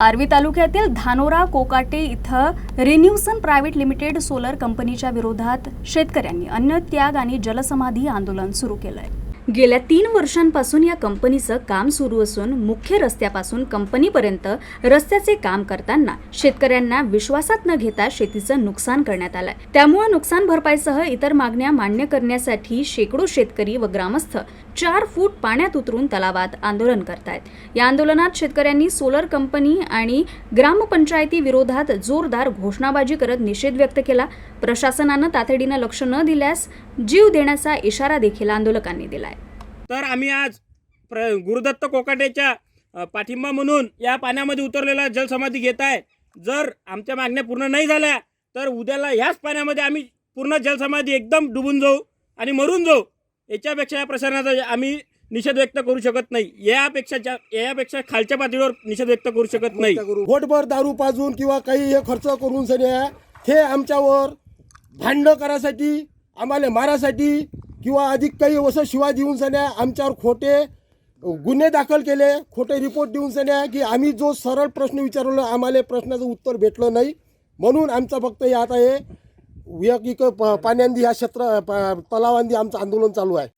आर्वी तालुक्यातील धानोरा कोकाटे इथं रिन्यूसन private limited solar कंपनीच्या विरोधात शेतकऱ्यांनी अन्नत्याग आणि जलसमाधी आंदोलन सुरू केलंय. गेल्या तीन वर्षांपासून या कंपनीचं काम सुरू असून मुख्य रस्त्यापासून कंपनीपर्यंत रस्त्याचे काम करताना शेतकऱ्यांना विश्वासात न घेता शेतीचं नुकसान करण्यात आलंय. त्यामुळे नुकसान भरपाईसह इतर मागण्या मान्य करण्यासाठी शेकडो शेतकरी व ग्रामस्थ चार फूट पाण्यात उतरून तलावात आंदोलन करतायत. या आंदोलनात शेतकऱ्यांनी सोलर कंपनी आणि ग्रामपंचायती विरोधात जोरदार घोषणाबाजी करत निषेध व्यक्त केला. प्रशासनानं तातडीनं लक्ष न दिल्यास जीव देण्याचा इशारा देखील आंदोलकांनी दिलाय. तर आम्ही आज प्र गुरुदत्त कोकाटेच्या पाठिंबा म्हणून या पाण्यामध्ये उतरलेला जलसमाधी घेत आहे. जर आमच्या मागण्या पूर्ण नाही झाल्या तर उद्याला ह्याच पाण्यामध्ये आम्ही पूर्ण जलसमाधी एकदम डुबून जाऊ आणि मरून जाऊ याच्यापेक्षा या प्रसारणाचा आम्ही निषेध व्यक्त करू शकत नाही. यापेक्षा यापेक्षा खालच्या पातळीवर निषेध व्यक्त करू शकत नाही. घोटभर दारू पाजून किंवा काही हे खर्च करून सगळ्या हे आमच्यावर भांडणं करायसाठी आम्हाला मारासाठी किंवा अधिक काही असं शिवाय देऊन सन्या आमच्यावर खोटे गुन्हे दाखल केले खोटे रिपोर्ट देऊन सन्या की आम्ही जो सरळ प्रश्न विचारलो आम्हाला प्रश्नाचं उत्तर भेटलं नाही. म्हणून आमचं फक्त हे आता हे एक प पाण्यांदी ह्या क्षेत्र प- तलावांदी आमचं आंदोलन चालू आहे.